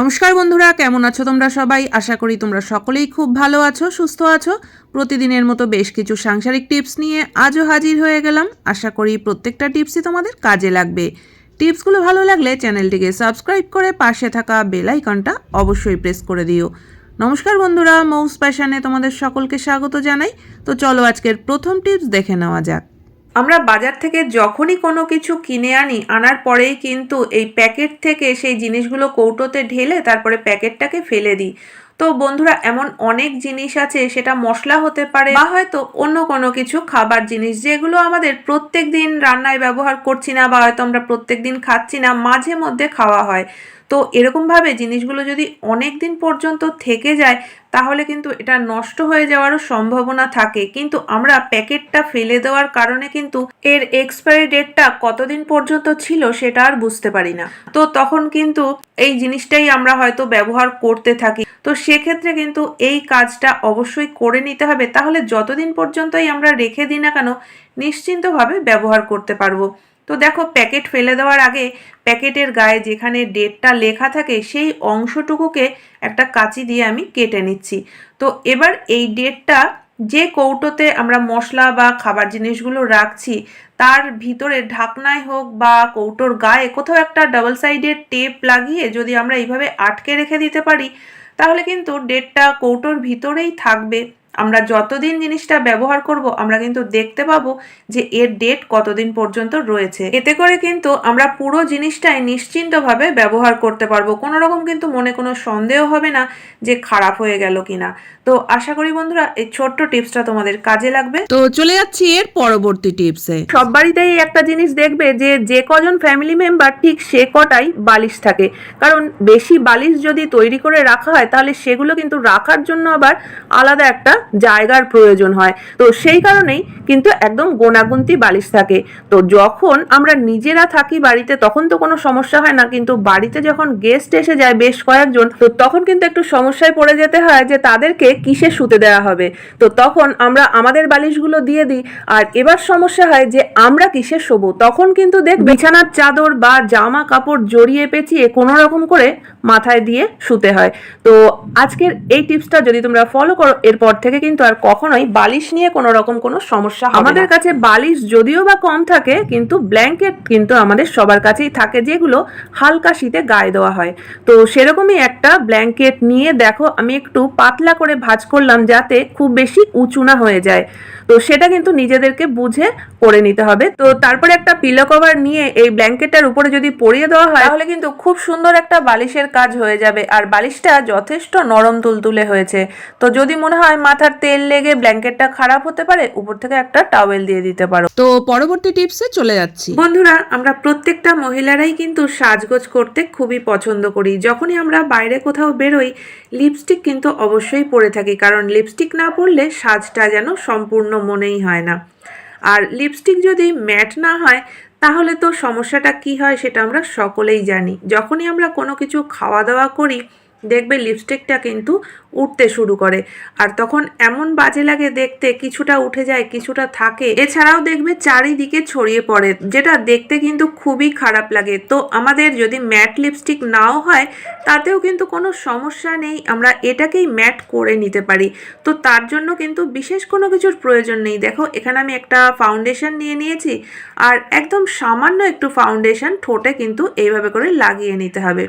নমস্কার বন্ধুরা, কেমন আছো তোমরা সবাই? আশা করি তোমরা সকলেই খুব ভালো আছো, সুস্থ আছো। প্রতিদিনের মতো বেশ কিছু সাংসারিক টিপস নিয়ে আজও হাজির হয়ে গেলাম। আশা করি প্রত্যেকটা টিপসই তোমাদের কাজে লাগবে। টিপসগুলো ভালো লাগলে চ্যানেলটিকে সাবস্ক্রাইব করে পাশে থাকা বেল আইকনটা অবশ্যই প্রেস করে দিও। নমস্কার বন্ধুরা, মৌস প্যাশনে তোমাদের সকলকে স্বাগত জানাই। তো চলো আজকের প্রথম টিপস দেখে নেওয়া যাক। আমরা বাজার থেকে যখনই কোনো কিছু কিনে আনি, আনার পরেই কিন্তু এই প্যাকেট থেকে সেই জিনিসগুলো কৌটোতে ঢেলে তারপরে প্যাকেটটাকে ফেলে দিই। তো বন্ধুরা, এমন অনেক জিনিস আছে, সেটা মশলা হতে পারে বা হয়তো অন্য কোনো কিছু, খাবার জিনিস, যেগুলো আমাদের প্রত্যেক দিন রান্নায় ব্যবহার করছি না বা হয়তো আমরা প্রত্যেক দিন খাচ্ছি না, মাঝে মধ্যে খাওয়া হয়। তো এরকমভাবে জিনিসগুলো যদি অনেক দিন পর্যন্ত থেকে যায়, তাহলে কিন্তু এটা নষ্ট হয়ে যাওয়ারও সম্ভাবনা থাকে। কিন্তু আমরা প্যাকেটটা ফেলে দেওয়ার কারণে কিন্তু এর এক্সপায়ারি ডেটটা কতদিন পর্যন্ত ছিল সেটা আর বুঝতে পারি না। তো তখন কিন্তু এই জিনিসটাই আমরা হয়তো ব্যবহার করতে থাকি। তো সেক্ষেত্রে কিন্তু এই কাজটা অবশ্যই করে নিতে হবে। তাহলে যতদিন পর্যন্তই আমরা রেখে দিই না কেন, নিশ্চিন্তভাবে ব্যবহার করতে পারব। তো দেখো প্যাকেট ফেলে দেওয়ার আগে প্যাকেটের গায়ে যেখানে ডেটটা লেখা থাকে, সেই অংশটুকুকে একটা কাঁচি দিয়ে আমি কেটে নিচ্ছি। তো এবার এই ডেটটা যে কৌটোতে আমরা মশলা বা খাবার জিনিসগুলো রাখছি, তার ভিতরে ঢাকনায় হোক বা কৌটোর গায়ে কোথাও একটা ডাবল সাইডের টেপ লাগিয়ে যদি আমরা এইভাবে আটকে রেখে দিতে পারি, তাহলে কিন্তু ডেটটা কৌটোর ভিতরেই থাকবে। আমরা যতদিন জিনিসটা ব্যবহার করব আমরা কিন্তু দেখতে পাবো যে এর ডেট কতদিন পর্যন্ত রয়েছে। এতে করে কিন্তু আমরা পুরো জিনিসটাই নিশ্চিন্তভাবে ব্যবহার করতে পারব। কোনো রকম কিন্তু মনে কোনো সন্দেহ হবে না যে খারাপ হয়ে গেল কিনা। তো আশা করি বন্ধুরা এই ছোট্ট টিপসটা তোমাদের কাজে লাগবে। তো চলে যাচ্ছি এর পরবর্তী টিপসে। সব বাড়িতেই একটা জিনিস দেখবে যে যে কজন ফ্যামিলি মেম্বার ঠিক সে কটাই বালিশ থাকে। কারণ বেশি বালিশ যদি তৈরি করে রাখা হয় তাহলে সেগুলো কিন্তু রাখার জন্য আবার আলাদা একটা জায়গার প্রয়োজন হয়। তো সেই কারণেই কিন্তু একদম গোনাগুন্তি বালিশ থাকে। তো যখন আমরা নিজেরা থাকি বাড়িতে, তখন তো কোনো সমস্যা হয় না। কিন্তু বাড়িতে যখন গেস্ট এসে যায় বেশ কয়েকজন, তো তখন কিন্তু একটু সমস্যায় পড়ে যেতে হয় যে তাদেরকে কিসে শুতে দেওয়া হবে। তো তখন আমরা আমাদের বালিশগুলো দিয়ে দিই। আর এবার সমস্যা হয় যে আমরা কিসে শোবো? তখন কিন্তু দেখ বিছানার চাদর বা জামা কাপড় জড়িয়ে পেঁচিয়ে কোনো রকম করে মাথায় দিয়ে শুতে হয়। তো আজকের এই টিপসটা যদি তোমরা ফলো করো, এরপর থেকে কিন্তু আর কখনোই বালিশ নিয়ে কোনো রকম কোনো সমস্যা আমাদের কাছে বালিশ যদিও বা কম থাকে কিন্তু ব্ল্যাঙ্কেট কিন্তু আমাদের সবার কাছেই থাকে যেগুলো হালকা শীতে গায়ে দেওয়া হয়। তো সেরকমই একটা ব্ল্যাঙ্কেট নিয়ে দেখো আমি একটু পাতলা করে ভাজ করলাম যাতে খুব বেশি উঁচু না হয়ে যায়। তো সেটা কিন্তু নিজেদেরকে বুঝে করে নিতে হবে। তো তারপরে একটা পিলো কভার নিয়ে এই ব্ল্যাঙ্কেটটার উপরে যদি পরিয়ে দেওয়া হয় তাহলে কিন্তু খুব সুন্দর একটা বালিশের কাজ হয়ে যাবে। আর বালিশটা যথেষ্ট নরম তুলতুলে হয়েছে। তো যদি মনে হয় মাথার তেল লেগে ব্ল্যাঙ্কেটটা খারাপ হতে পারে উপর থেকে একটা টাওয়েল দিয়ে দিতে পারো। তো পরবর্তী টিপসে চলে যাচ্ছি। বন্ধুরা আমরা প্রত্যেকটা মহিলারাই কিন্তু সাজগোজ করতে খুবই পছন্দ করি। যখনই আমরা বাইরে কোথাও বেরোই লিপস্টিক কিন্তু অবশ্যই পরে থাকি। কারণ লিপস্টিক না পরলে সাজটা যেন সম্পূর্ণ মনেই হয় না। আর লিপস্টিক যদি ম্যাট না হয়, তাহলে তো সমস্যাটা কি হয় সেটা আমরা সকলেই জানি। যখনই আমরা কোনো কিছু খাওয়া দাওয়া করি দেখবে লিপস্টিকটা কিন্তু উঠতে শুরু করে। আর তখন এমন বাজে লাগে দেখতে, কিছুটা উঠে যায়, কিছুটা থাকে। এছাড়াও দেখবে চারিদিকে ছড়িয়ে পড়ে, যেটা দেখতে কিন্তু খুবই খারাপ লাগে। তো আমাদের যদি ম্যাট লিপস্টিক নাও হয়, তাতেও কিন্তু কোনো সমস্যা নেই, আমরা এটাকেই ম্যাট করে নিতে পারি। তো তার জন্য কিন্তু বিশেষ কোনো কিছুর প্রয়োজন নেই। দেখো, এখানে আমি একটা ফাউন্ডেশন নিয়ে নিয়েছি, আর একদম সামান্য একটু ফাউন্ডেশন ঠোঁটে কিন্তু এইভাবে করে লাগিয়ে নিতে হবে।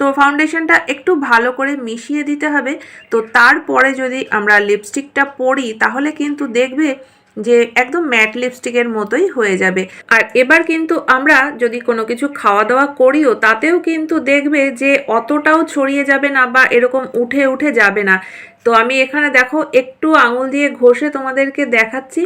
তো ফাউন্ডেশনটা একটু ভালো করে মিশিয়ে দিতে হবে। তো তারপরে যদি আমরা লিপস্টিকটা পরি, তাহলে কিন্তু দেখবে যে একদম ম্যাট লিপস্টিকের মতোই হয়ে যাবে। আর এবার কিন্তু আমরা যদি কোনো কিছু খাওয়া দাওয়া করিও, তাতেও কিন্তু দেখবে যে অতটাও ছড়িয়ে যাবে না বা এরকম উঠে উঠে যাবে না। তো আমি এখানে দেখো, একটু আঙুল দিয়ে ঘষে তোমাদেরকে দেখাচ্ছি।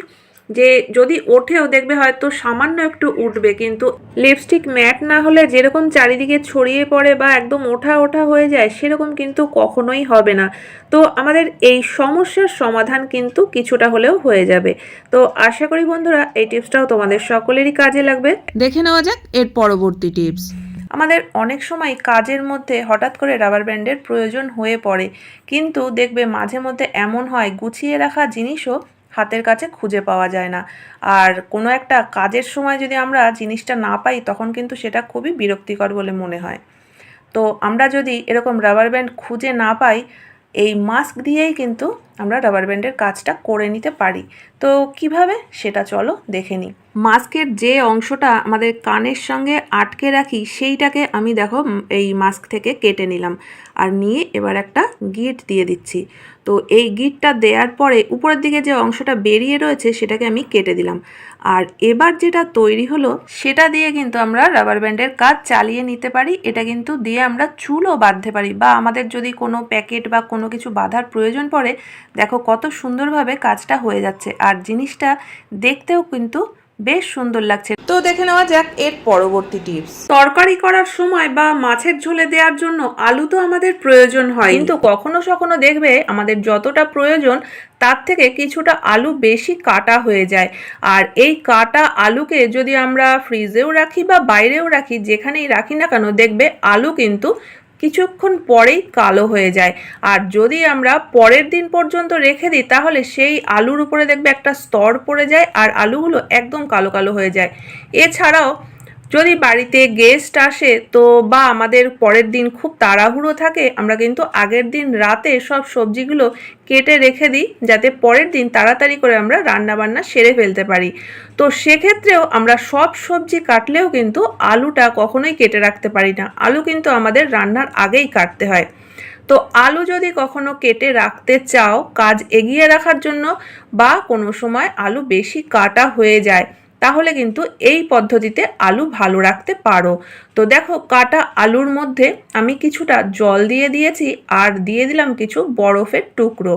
যে যদি ওঠেও দেখবে হয়তো সামান্য একটু উঠবে কিন্তু লিপস্টিক ম্যাট না হলে যেরকম চারিদিকে ছড়িয়ে পড়ে বা একদম ওঠা ওঠা হয়ে যায় সেরকম কিন্তু কখনোই হবে না। তো আমাদের এই সমস্যার সমাধান কিন্তু কিছুটা হলেও হয়ে যাবে। তো আশা করি বন্ধুরা এই টিপসটাও তোমাদের সকলেরই কাজে লাগবে। দেখে নেওয়া যাক এর পরবর্তী টিপস। আমাদের অনেক সময় কাজের মধ্যে হঠাৎ করে রাবার ব্যান্ডের প্রয়োজন হয়ে পড়ে কিন্তু দেখবে মাঝে মধ্যে এমন হয় গুছিয়ে রাখা জিনিসও হাতের কাছে খুঁজে পাওয়া যায় না। আর কোনো একটা কাজের সময় যদি আমরা জিনিসটা না পাই, তখন কিন্তু সেটা খুবই বিরক্তিকর বলে মনে হয়। তো আমরা যদি এরকম রাবার ব্যান্ড খুঁজে না পাই, এই মাস্ক দিয়েই কিন্তু আমরা রাবার ব্যান্ডের কাজটা করে নিতে পারি। তো কীভাবে? সেটা চলো দেখে নিই। মাস্কের যে অংশটা আমাদের কানের সঙ্গে আটকে রাখি, সেইটাকে আমি দেখো এই মাস্ক থেকে কেটে নিলাম। আর নিয়ে এবার একটা গিট দিয়ে দিচ্ছি। তো এই গিটটা দেওয়ার পরে উপরের দিকে যে অংশটা বেরিয়ে রয়েছে, সেটাকে আমি কেটে দিলাম। আর এবার যেটা তৈরি হলো, সেটা দিয়ে কিন্তু আমরা রাবার ব্যান্ডের কাজ চালিয়ে নিতে পারি। এটা কিন্তু দিয়ে আমরা চুলও বাঁধতে পারি বা আমাদের যদি কোনো প্যাকেট বা কোনো কিছু বাঁধার প্রয়োজন পড়ে দেখো কত সুন্দরভাবে কাজটা হয়ে যাচ্ছে আর জিনিসটা দেখতেও কিন্তু বেশ সুন্দর লাগছে। তো দেখে নেওয়া যাক এর পরবর্তী টিপস। তরকারি করার সময় বা মাছের ঝোলে দেওয়ার জন্য আলু তো আমাদের প্রয়োজন হয়। কিন্তু কখনো সখনো দেখবে আমাদের যতটা প্রয়োজন তার থেকে কিছুটা আলু বেশি কাটা হয়ে যায়। আর এই কাটা আলুকে যদি আমরা ফ্রিজেও রাখি বা বাইরেও রাখি যেখানেই রাখি না কেন দেখবে আলু কিন্তু কিছুক্ষণ পরেই কালো হয়ে যায়। আর যদি আমরা পরের দিন পর্যন্ত রেখে দিই, তাহলে সেই আলুর উপরে দেখবে একটা স্তর পড়ে যায় আর আলুগুলো একদম কালো কালো হয়ে যায়। এছাড়াও যদি বাড়িতে গেস্ট আসে, তো বা আমাদের পরের দিন খুব তাড়াহুড়ো থাকে, আমরা কিন্তু আগের দিন রাতে সব সবজিগুলো কেটে রেখে দিই, যাতে পরের দিন তাড়াতাড়ি করে আমরা রান্না বান্না সেরে ফেলতে পারি। তো সেক্ষেত্রেও আমরা সব সবজি কাটলেও কিন্তু আলুটা কখনোই কেটে রাখতে পারি না। আলু কিন্তু আমাদের রান্নার আগেই কাটতে হয়। তো আলু যদি কখনো কেটে রাখতে চাও, কাজ এগিয়ে রাখার জন্য বা কোনো সময় আলু বেশি কাটা হয়ে যায় তাহলে কিন্তু এই পদ্ধতিতে আলু ভালো রাখতে পারো। তো দেখো, কাটা আলুর মধ্যে আমি কিছুটা জল দিয়ে দিয়েছি আর দিয়ে দিলাম কিছু বরফের টুকরো।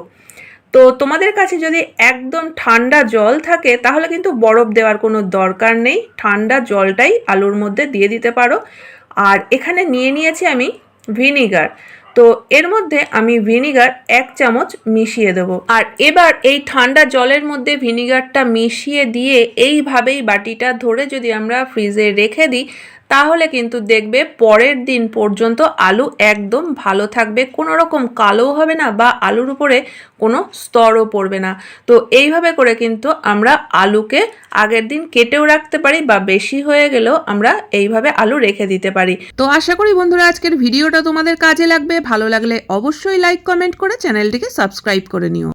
তো তোমাদের কাছে যদি একদম ঠান্ডা জল থাকে, তাহলে কিন্তু বরফ দেওয়ার কোনো দরকার নেই। ঠান্ডা জলটাই আলুর মধ্যে দিয়ে দিতে পারো। আর এখানে নিয়ে নিয়েছি আমি ভিনিগার। তো এর মধ্যে আমি ভিনিগার এক চামচ মিশিয়ে দেব। আর এবার এই ঠান্ডা জলের মধ্যে ভিনিগারটা মিশিয়ে দিয়ে এইভাবেই বাটিটা ধরে যদি আমরা ফ্রিজে রেখে দিই তাহলে কিন্তু দেখবে পরের দিন পর্যন্ত আলু একদম ভালো থাকবে কোনো রকম কালো হবে না বা আলুর উপরে কোনো স্তরও পড়বে না। তো এইভাবে করে কিন্তু আমরা আলুকে আগের দিন কেটেও রাখতে পারি বা বেশি হয়ে গেলেও আমরা এইভাবে আলু রেখে দিতে পারি। তো আশা করি বন্ধুরা আজকের ভিডিওটা তোমাদের কাজে লাগবে। ভালো লাগলে অবশ্যই লাইক কমেন্ট করে চ্যানেলটিকে সাবস্ক্রাইব করে নিও।